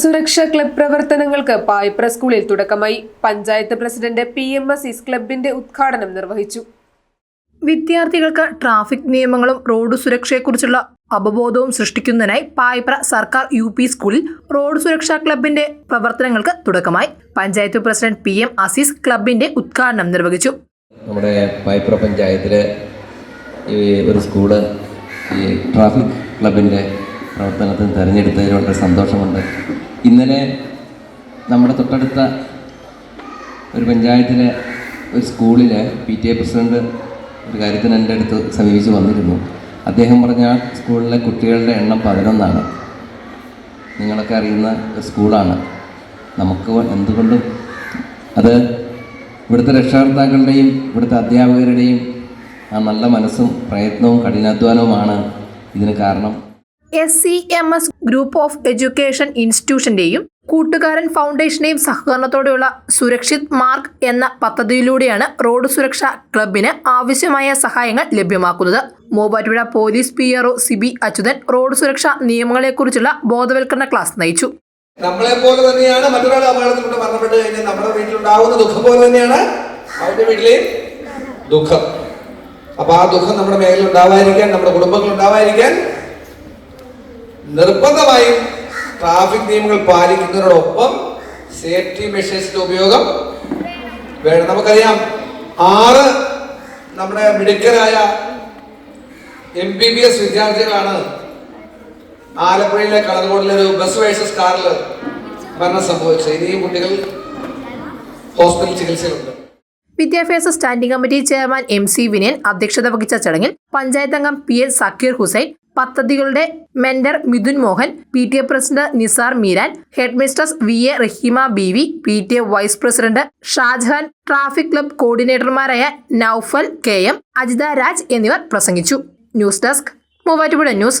സുരക്ഷാ ക്ലബ് പ്രവർത്തനങ്ങൾക്ക് പായ്പ്ര സ്കൂളിൽ തുടക്കമായി. Panchayat president P M S ഇസ് ക്ലബിന്റെ ഉദ്ഘാടനം നിർവഹിച്ചു. വിദ്യാർത്ഥികൾക്ക് ട്രാഫിക് നിയമങ്ങളും റോഡ് സുരക്ഷയെക്കുറിച്ചുള്ള അവബോധവും സൃഷ്ടിക്കുന്നതിനായി പായ്പ്ര സർക്കാർ യു പി സ്കൂളിൽ റോഡ് സുരക്ഷാ ക്ലബിന്റെ പ്രവർത്തനങ്ങൾക്ക് തുടക്കമായി. Panchayat president P M Azeez ക്ലബിന്റെ ഉദ്ഘാടനം നിർവഹിച്ചു. നമ്മുടെ പായ്പ്ര പഞ്ചായത്തിലെ ഈ ഒരു സ്കൂൾ ഈ ട്രാഫിക് ക്ലബിന്റെ പ്രവർത്തനത്തിന് തിരഞ്ഞെടുത്തതിൽ വളരെ സന്തോഷമുണ്ട്. ഇന്നലെ നമ്മുടെ തൊട്ടടുത്ത ഒരു പഞ്ചായത്തിലെ ഒരു സ്കൂളിലെ പി ടി എ പ്രസിഡന്റ് ഒരു കാര്യത്തിന് എന്റെ അടുത്ത് സമീപിച്ച് വന്നിരുന്നു. അദ്ദേഹം പറഞ്ഞ ആ സ്കൂളിലെ കുട്ടികളുടെ എണ്ണം പതിനൊന്നാണ്. നിങ്ങളൊക്കെ അറിയുന്ന സ്കൂളാണ്. നമുക്ക് എന്തുകൊണ്ടും അത് ഇവിടുത്തെ രക്ഷാകർത്താക്കളുടെയും ഇവിടുത്തെ അധ്യാപകരുടെയും ആ നല്ല മനസ്സും പ്രയത്നവും കഠിനാധ്വാനവുമാണ് ഇതിന് കാരണം. S C M S group of education ഇൻസ്റ്റിറ്റ്യൂഷന്റെയും കൂട്ടുകാരൻ ഫൗണ്ടേഷനെയും സഹകരണത്തോടെയുള്ള സുരക്ഷിത് മാർഗ് എന്ന പദ്ധതിയിലൂടെയാണ് റോഡ് സുരക്ഷാ ക്ലബിന് ആവശ്യമായ സഹായങ്ങൾ ലഭ്യമാക്കുന്നത്. Muvattupuzha police P R Siby Achuthan road സുരക്ഷാ നിയമങ്ങളെക്കുറിച്ചുള്ള ബോധവൽക്കരണ ക്ലാസ് നയിച്ചു. നമ്മളെ പോലെ തന്നെയാണ് മറ്റൊരാൾ അപകടത്തിലൂടെ മരണപ്പെട്ട് കഴിഞ്ഞാൽ നമ്മുടെ വീട്ടിലുണ്ടാവുന്ന ദുഃഖം പോലെ തന്നെയാണ് അവരുടെ വീട്ടിലെയും ദുഃഖം. അപ്പൊ ആ ദുഃഖം നമ്മുടെ മേഖലയിൽ ഉണ്ടാവാതിരിക്കാൻ നമ്മുടെ കുടുംബങ്ങൾ ഉണ്ടാവാതിരിക്കാൻ നിർബന്ധമായും ട്രാഫിക് നിയമങ്ങൾ പാലിക്കുന്നതിനോടൊപ്പം സേഫ്റ്റി മെഷേഴ്സിന്റെ ഉപയോഗം വേണം. നമുക്കറിയാം ആറ് നമ്മുടെ മിടുക്കരായ എം ബി ബി എസ് വിദ്യാർത്ഥികളാണ് ആലപ്പുഴയിലെ കളർകോടിലെ ഒരു ബസ് വേഴ്സസ് കാറിൽ മരണം സംഭവിച്ചത്. ഇനിയും കുട്ടികൾ ഹോസ്പിറ്റൽ ചികിത്സയിലുണ്ട്. വിദ്യാഭ്യാസ standing committee chairman M C Vinayan അധ്യക്ഷത വഹിച്ച ചടങ്ങിൽ പഞ്ചായത്ത് അംഗം പി എസ് സക്കീർ ഹുസൈൻ പദ്ധതികളുടെ mentor Midhun Mohan P T A president Nisar Meeran head mistress V A Raheema B V P T A vice president Shajahan traffic club കോർഡിനേറ്റർമാരായ Noufal K M Ajitha Raj എന്നിവർ പ്രസംഗിച്ചു. News desk Muvattupuzha news.